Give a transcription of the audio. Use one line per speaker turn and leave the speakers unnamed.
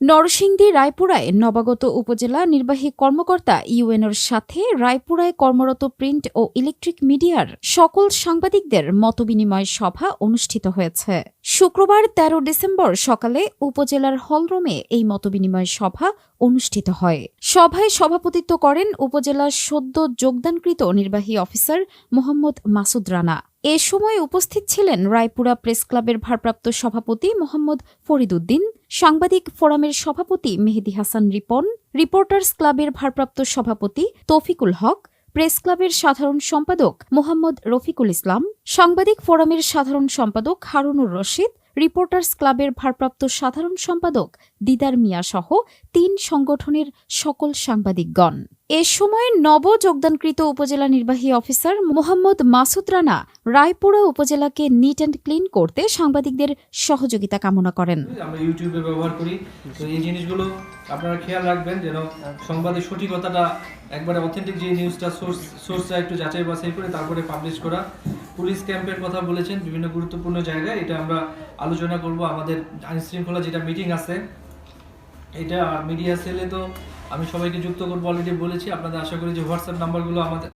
নরসিংদী রায়পুরায় নবাগত উপজেলা নির্বাহী কর্মকর্তা ইউএনওর সাথে রায়পুরায় কর্মরত প্রিন্ট ও ইলেকট্রিক মিডিয়ার সকল সাংবাদিকদের মতবিনিময় সভা অনুষ্ঠিত হয়েছে। শুক্রবার ১৩ ডিসেম্বর সকালে উপজেলার হলরুমে এই মতবিনিময় সভা অনুষ্ঠিত হয়। সভায় সভাপতিত্ব করেন উপজেলার সদ্য যোগদানকৃত নির্বাহী অফিসার মোহাম্মদ মাসুদ রানা। এ সময় উপস্থিত ছিলেন রায়পুরা প্রেস ক্লাবের ভারপ্রাপ্ত সভাপতি মোহাম্মদ ফরিদুদ্দিন সাংবাদিক ফোরামের সভাপতি মেহেদি হাসান রিপন, রিপোর্টার্স ক্লাবের ভারপ্রাপ্ত সভাপতি তৌফিকুল হক, প্রেস ক্লাবের সাধারণ সম্পাদক মোহাম্মদ রফিকুল ইসলাম সাংবাদিক ফোরামের সাধারণ সম্পাদক হারুনুর রশিদ, রিপোর্টার্স ক্লাবের ভারপ্রাপ্ত সাধারণ সম্পাদক দিদার মিয়া সহ তিন সংগঠনের সকল সাংবাদিকগণ। এ সময় নব যোগদানকৃত উপজেলা নির্বাহী অফিসার মোহাম্মদ মাসুদ রানা রায়পুরা উপজেলাকে নিট অ্যান্ড ক্লিন করতে সাংবাদিকদের সহযোগিতা কামনা করেন।
আমরা ইউটিউবে ব্যবহার করি। তো এই জিনিসগুলো আপনারা খেয়াল রাখবেন যেন সংবাদের সঠিকতাটা একবারে অথেন্টিক যে নিউজটা সোর্স সোর্সটা একটু যাচাই বাছাই করে তারপরে পাবলিশ করা। পুলিশ ক্যাম্পের কথা বলেছেন, বিভিন্ন গুরুত্বপূর্ণ জায়গায়। এটা আমরা আলোচনা করব। আমাদের আইন শৃঙ্খলা যেটা মিটিং আছে, এটা মিডিয়া সেলে তো আমি সবাইকে যুক্ত করব অলরেডি বলেছি। আপনাদের আশা করি যে হোয়াটসঅ্যাপ নাম্বারগুলো আমাদের